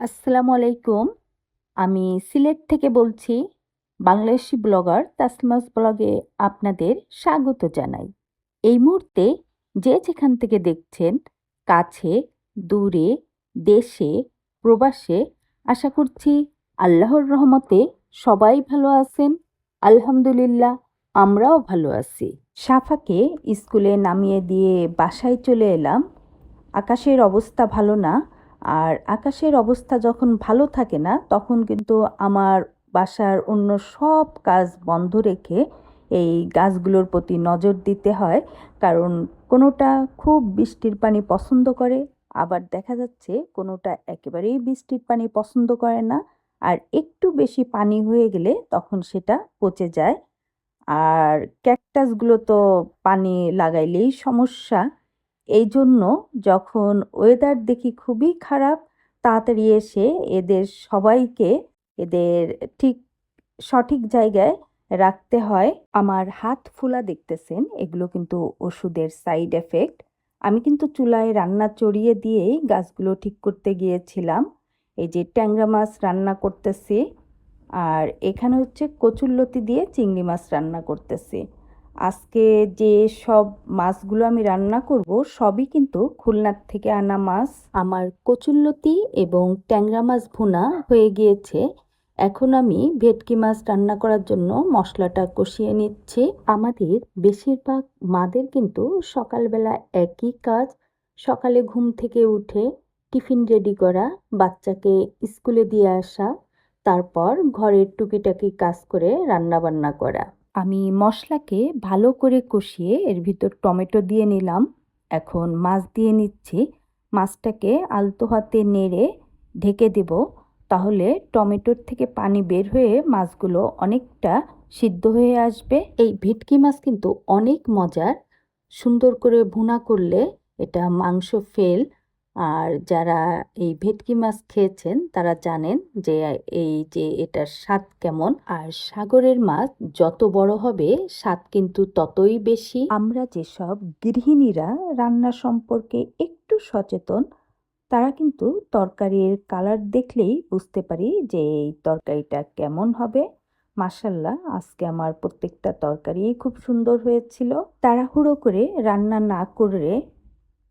আসসালামু আলাইকুম। আমি সিলেট থেকে বলছি, বাংলাদেশি ব্লগার তাসমাস ব্লগে আপনাদের স্বাগত জানাই। এই মুহূর্তে যে যেখান থেকে দেখছেন, কাছে, দূরে, দেশে, প্রবাসে, আশা করছি আল্লাহর রহমতে সবাই ভালো আছেন। আলহামদুলিল্লাহ, আমরাও ভালো আছি। সাফাকে স্কুলে নামিয়ে দিয়ে বাসায় চলে এলাম। আকাশের অবস্থা ভালো না আর আকাশের অবস্থা যখন ভালো থাকে না, তখন কিন্তু আমার বাসার অন্য সব কাজ বন্ধ রেখে এই গাছগুলোর প্রতি নজর দিতে হয়। কারণ কোনোটা খুব বৃষ্টির পানি পছন্দ করে, আবার দেখা যাচ্ছে কোনোটা একেবারেই বৃষ্টির পানি পছন্দ করে না। আর একটু বেশি পানি হয়ে গেলে তখন সেটা পচে যায়। আর ক্যাকটাসগুলো তো পানি লাগাইলেই সমস্যা। এই জন্য যখন ওয়েদার দেখি খুবই খারাপ, তাড়াতাড়ি এসে এদের সবাইকে এদের ঠিক সঠিক জায়গায় রাখতে হয়। আমার হাত ফুলা দেখতেছেন, এগুলো কিন্তু ওষুধের সাইড এফেক্ট আমি কিন্তু চুলায় রান্না চড়িয়ে দিয়েই গাছগুলো ঠিক করতে গিয়েছিলাম। এই যে ট্যাংরা মাছ রান্না করতেছি, আর এখানে হচ্ছে কচুরলতি দিয়ে চিংড়ি মাছ রান্না করতেছি। আজকে যে সব মাছগুলো আমি রান্না করব, সবই কিন্তু খুলনার থেকে আনা মাছ। আমার কচুরলতি এবং ট্যাংরা মাছ ভুনা হয়ে গিয়েছে। এখন আমি ভেটকি মাছ রান্না করার জন্য মশলাটা কষিয়ে নিচ্ছি। আমাদের বেশিরভাগ মাদের কিন্তু সকালবেলা একই কাজ। সকালে ঘুম থেকে উঠে টিফিন রেডি করা, বাচ্চাকে স্কুলে দিয়ে আসা, তারপর ঘরের টুকিটাকি কাজ করে রান্না বান্না করা। আমি মশলাকে ভালো করে কষিয়ে এর ভিতর টমেটো দিয়ে নিলাম। এখন মাছ দিয়ে নিচ্ছি। মাছটাকে আলতো হাতে নেড়ে ঢেকে দেব। তাহলে টমেটোর থেকে পানি বের হয়ে মাছগুলো অনেকটা সিদ্ধ হয়ে আসবে। এই ভেটকি মাছ কিন্তু অনেক মজার। সুন্দর করে ভুনা করলে এটা মাংস ফেল। আর যারা এই ভেটকি মাছ খেয়েছেন, তারা জানেন যে, এই যে এটার স্বাদ কেমন। আর সাগরের মাছ যত বড় হবে, স্বাদ কিন্তু ততই বেশি। আমরা যেসব গৃহিণীরা রান্না সম্পর্কে একটু সচেতন, তারা কিন্তু তরকারির কালার দেখলেই বুঝতে পারি যে, এই তরকারিটা কেমন হবে। মাসাল্লাহ আজকে আমার প্রত্যেকটা তরকারি খুব সুন্দর হয়েছিল। তাড়াহুড়ো করে রান্না না করে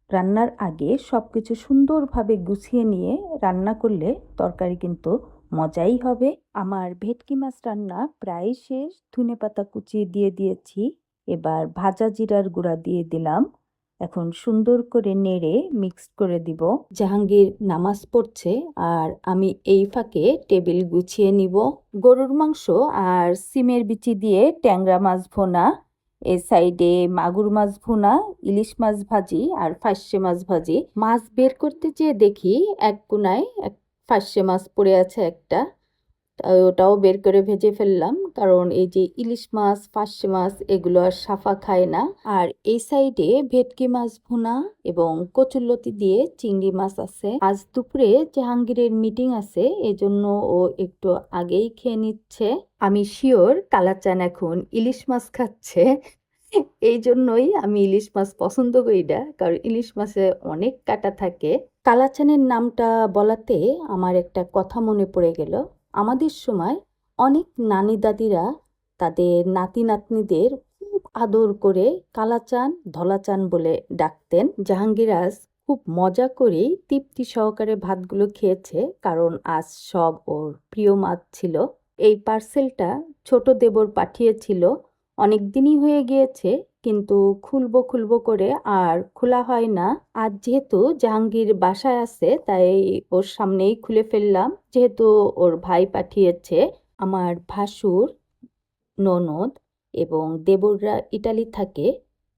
রান্নার আগে সব কিছু সুন্দরভাবে গুছিয়ে নিয়ে রান্না করলে তরকারি কিন্তু মজাই হবে। আমার ভেটকি মাছ রান্না প্রায় শেষ। ধনে পাতা কুচিয়ে দিয়ে দিয়েছি। এবার ভাজা জিরার গুঁড়া দিয়ে দিলাম। এখন সুন্দর করে নেড়ে মিক্সড করে দিব। জাহাঙ্গীর নামাজ পড়ছে আর আমি এই ফাঁকে টেবিল গুছিয়ে নিব। গরুর মাংস আর সিমের বিচি দিয়ে ট্যাংরা মাছ ভোনা এ সাইডে মাগুর মাছ ভুনা, ইলিশ মাছ ভাজি আর ফাঁসে মাছ ভাজি। মাছ বের করতে যেয়ে দেখি এক কোনায় এক ফাঁসে মাছ পড়ে আছে একটা। ওটাও বের করে ভেজে ফেললাম। কারণ এই যে ইলিশ মাছ ফাঁসে মাছ, এগুলো আর সাফা খায় না। আর এই সাইডে ভেটকি মাছ ভুনা এবং কচুল্লতি দিয়ে চিংড়ি মাছ আছে। আজ দুপুরে জাহাঙ্গীরের মিটিং আছে, এজন্য ও একটু আগেই খেয়ে নিচ্ছে। আমি শিওর কালাচান এখন ইলিশ মাছ খাচ্ছে। এই জন্যই আমি ইলিশ মাছ পছন্দ করি না, কারণ ইলিশ মাছে অনেক কাটা থাকে। কালাচানের নামটা বলাতে আমার একটা কথা মনে পড়ে গেল। আমাদের সময় অনেক নানি দাদিরা তাদের নাতি নাতনিদের খুব আদর করে কালাচান, ধলাচান বলে ডাকতেন। জাহাঙ্গীরাজ খুব মজা করেই তৃপ্তি সহকারে ভাতগুলো খেয়েছে, কারণ আজ সব ওর প্রিয় মাছ ছিল। এই পার্সেলটা ছোট দেবর পাঠিয়েছিল অনেক দিনই হয়ে গিয়েছে, কিন্তু খুলবো খুলবো করে আর খোলা হয় না। আজ যেহেতু জাহাঙ্গীর বাসায় আছে, তাই ওর সামনেই খুলে ফেললাম। যেহেতু ওর ভাই পাঠিয়েছে আমার ভাসুর, ননদ এবং দেবররা ইটালি থাকে,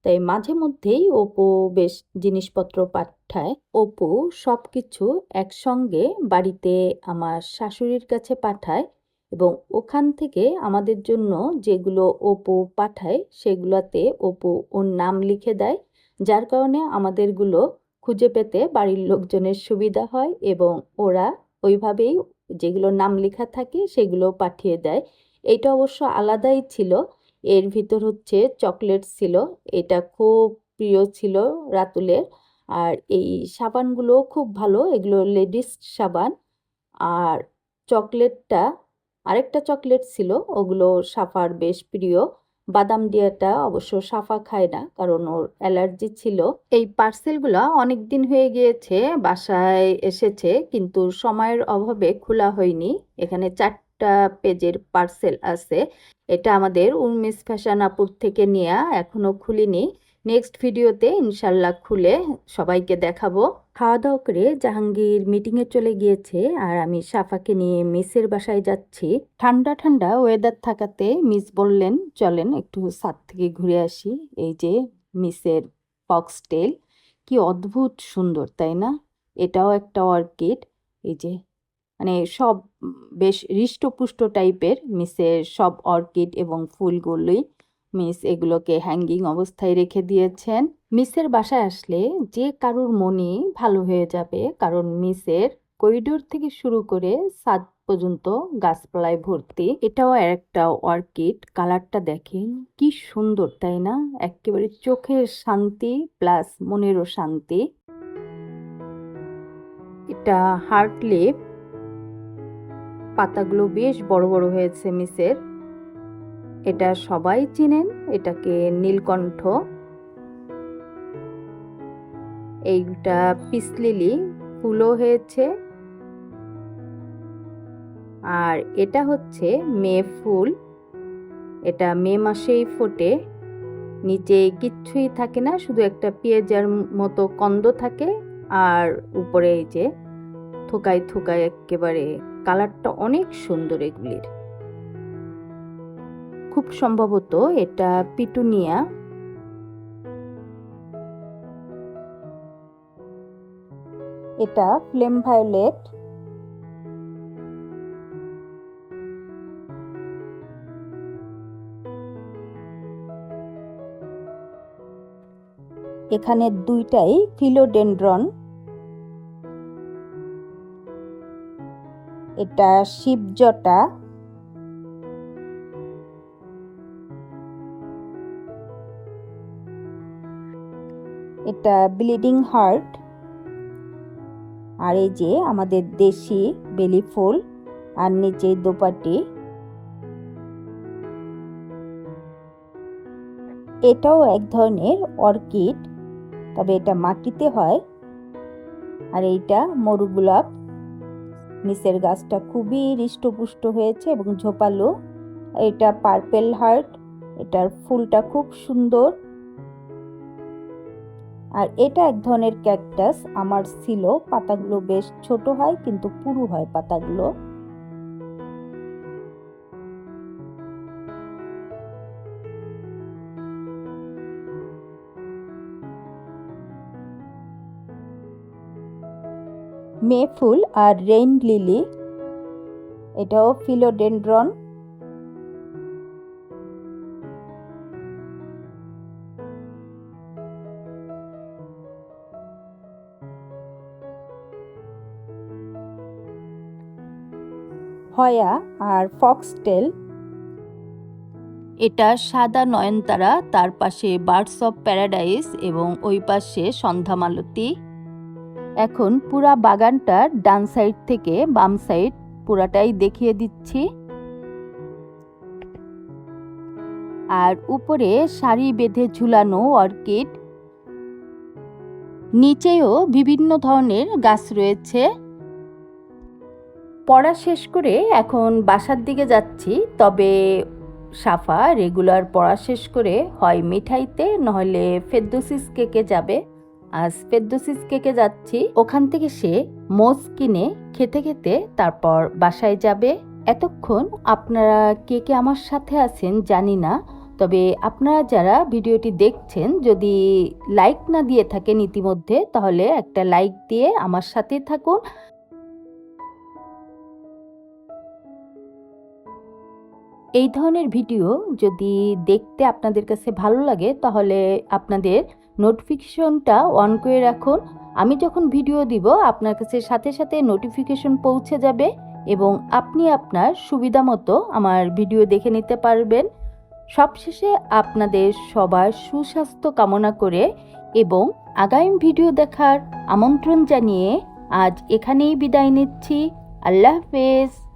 তাই মাঝে মধ্যেই অপু বেশ জিনিসপত্র পাঠায়। অপু সব কিছু একসঙ্গে বাড়িতে আমার শাশুড়ির কাছে পাঠায়। এবং ওখান থেকে আমাদের জন্য যেগুলো ওপো পাঠায়, সেগুলোতে ওপো ওর নাম লিখে দেয়। যার কারণে আমাদেরগুলো খুঁজে পেতে বাড়ির লোকজনের সুবিধা হয় এবং ওরা ওইভাবেই যেগুলো নাম লেখা থাকে সেগুলো পাঠিয়ে দেয়। এটা অবশ্য আলাদাই ছিল। এর ভিতর হচ্ছে চকলেট ছিল। এটা খুব প্রিয় ছিল রাতুলের। আর এই সাবানগুলো খুব ভালো। এগুলো লেডিস সাবান। আর চকলেটটা আরেকটা চকলেট ছিল, ওগুলো সাফার বেশ প্রিয়। বাদাম দিয়াটা অবশ্য সাফা খায় না, কারণ ওর অ্যালার্জি ছিল। এই পার্সেলগুলো অনেক দিন হয়ে গিয়েছে, বাসায় এসেছে, কিন্তু সময়ের অভাবে খোলা হয়নি। এখানে চারটা পেজের পার্সেল আছে। এটা আমাদের উর্মিস ফ্যাশন আপুর থেকে নেয়া, এখনও খুলিনি। নেক্সট ভিডিওতে ইনশাল্লাহ খুলে সবাইকে দেখাবো। খাওয়া দাওয়া করে জাহাঙ্গীর মিটিংয়ে চলে গিয়েছে আর আমি সাফাকে নিয়ে মিসের বাসায় যাচ্ছি। ঠান্ডা ঠান্ডা ওয়েদার থাকাতে মিস বললেন, চলেন একটু সাত থেকে ঘুরে আসি। এই যে মিসের ফক্সটেল কি অদ্ভুত সুন্দর, তাই না? এটাও একটা অর্কিড এই যে মানে সব, বেশ হৃষ্টপুষ্ট টাইপের মিসের সব অর্কিড এবং ফুলগুলোই মিস এগুলোকে হ্যাঙ্গিং অবস্থায় রেখে দিয়েছেন। মিসের বাসায় আসলে যে কারোর মনই ভালো হয়ে যাবে, কারণ মিসের করিডোর থেকে শুরু করে সাত পর্যন্ত গাছপালায় ভর্তি, এটাও একটা অর্কিড কালারটা দেখেন কি সুন্দর, তাই না? একেবারে চোখের শান্তি প্লাস মনেরও শান্তি। এটা হার্ট লিপ। পাতাগুলো বেশ বড় বড় হয়েছে মিসের। এটা সবাই চিনেন, এটাকে নীলকণ্ঠ। এইটা পিসলিলি, ফুলও হয়েছে। আর এটা হচ্ছে মে ফুল। এটা মে মাসেই ফোটে। নিচে কিচ্ছুই থাকে না, শুধু একটা পেঁয়াজার মতো কন্দ থাকে। আর উপরে এই যে থোকায় থোকায় একেবারে কালারটা অনেক সুন্দর এগুলির। খুব সম্ভবত এটা পিটুনিয়া। এটা ফ্লেম ভায়োলেট। এখানে দুইটাই ফিলোডেন্ড্রন। এটা শিবজটা। এটা ব্লিডিং হার্ট আর এই যে আমাদের দেশি বেলি ফুল আর নিচে দোপাটি। এটাও এক ধরনের অর্কিড, তবে এটা মাটিতে হয়। আর এইটা মরু গোলাপ। নিচের গাছটা খুবই হৃষ্টপুষ্ট হয়েছে এবং ঝোপালো। এটা পার্পেল হার্ট এটার ফুলটা খুব সুন্দর। আর এটা এক ধরনের ক্যাকটাস। আমার ছিল, পাতাগুলো বেশ ছোট হয়, কিন্তু পুরু হয় পাতাগুলো। মে ফুল আর রেইন লিলি, এটাও ফিলোডেন্ড্রন। হয়া আর ফক্সটেল। এটা সাদা নয়নতারা, তার পাশে বার্ডস অফ প্যারাডাইস এবং ওই পাশে সন্ধ্যামালতী। এখন পুরা বাগানটার ডান সাইড থেকে বাম সাইড পুরাটাই দেখিয়ে দিচ্ছি। আর উপরে সারি বেঁধে ঝুলানো অর্কিড। নিচেও বিভিন্ন ধরনের গাছ রয়েছে। পড়া শেষ করে এখন বাসার দিকে যাচ্ছি, তবে সাফা রেগুলার পড়া শেষ করে হয় মিঠাইতে নহলে ফেদ্দোসিস কেকে যাবে। আজ ফেদ্দোসিস কেকে যাচ্ছি, ওখান থেকে সে মোজ কিনে খেতে খেতে তারপর বাসায় যাবে। এতক্ষণ আপনারা কে কে আমার সাথে আছেন জানি না, তবে আপনারা যারা ভিডিওটি দেখছেন, যদি লাইক না দিয়ে থাকেন ইতিমধ্যে, তাহলে একটা লাইক দিয়ে আমার সাথে থাকুন। এই ধরনের ভিডিও যদি দেখতে আপনাদের কাছে ভালো লাগে, তাহলে আপনাদের নোটিফিকেশনটা অন করে রাখুন। আমি যখন ভিডিও দিব, আপনার কাছে সাথে সাথে নোটিফিকেশন পৌঁছে যাবে এবং আপনি আপনার সুবিধা মতো আমার ভিডিও দেখে নিতে পারবেন। সবশেষে আপনাদের সবার সুস্বাস্থ্য কামনা করে এবং আগামী ভিডিও দেখার আমন্ত্রণ জানিয়ে আজ এখানেই বিদায় নিচ্ছি। আল্লাহ হাফেজ।